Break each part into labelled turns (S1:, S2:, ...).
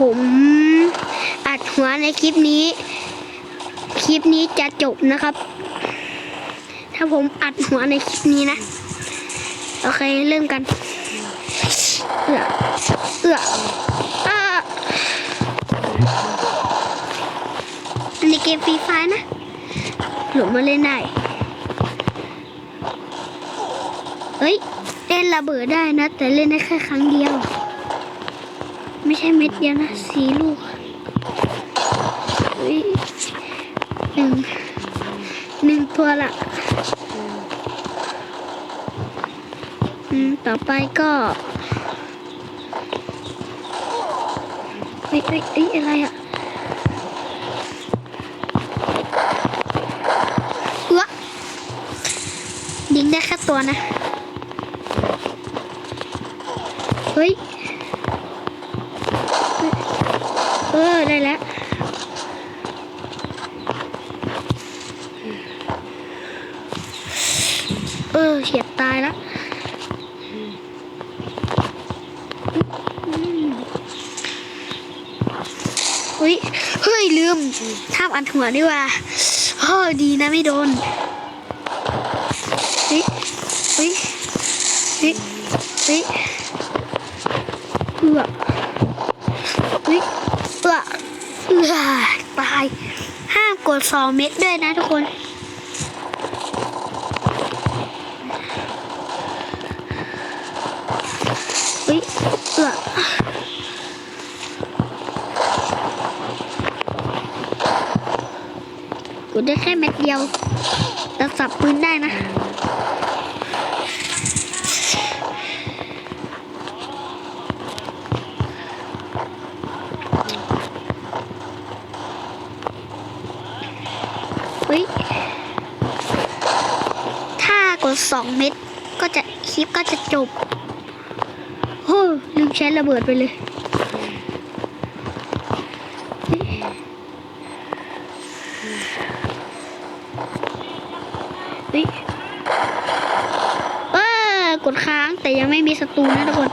S1: ผมอัดหัวในคลิปนี้ คลิปนี้จะจบนะครับ ถ้าผมอัดหัวในคลิปนี้นะ โอเคเริ่มกันเอือเอืออันนี้เกมฟรีไฟนะหลุดมาเล่นได้ เฮ้ย เล่นระเบิดได้นะ แต่เล่นได้แค่ครั้งเดียว ไม่ใช่เม็ดเดียวนะสีลูกหนึ่งหนึ่งตัวละอืมต่อไปก็เฮ้ยเฮ้ยเฮ้ยอะไรอะเอื้อยิงได้แค่ตัวนะ เฮ้ย ออได้แล้วเออเฉียดตายแล้วเฮ้ยเฮ้ย ลืมห้าอันหัวดีกว่าเฮ้ดีนะไม่โดนเฮ้ยเฮ้ยเฮ้ยเฮ้ยเอือเฮ้ย เอือเอือตาย ห้ามกดสองเม็ดด้วยนะทุกคนเฮ้ยเอือกดได้แค่เม็ดเดียวแต่สับปืนได้นะ ดสองเม็ดก็จะคลิปก็จะจบโอ้ลืมใช้ระเบิดไปเลยเฮ้ยเฮ้ยเออกดค้างแต่ยังไม่มีศัตรูนะทุกคน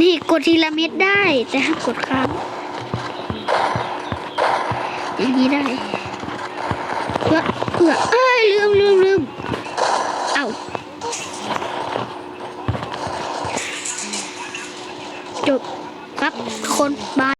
S1: นี่กดทีละเม็ดได้ แต่ห้ามกดค้างอย่างนี้ได้ เพื่อเพื่อเอ้ยลืมลืมลืมเอ้าจบครับทุกคนบาย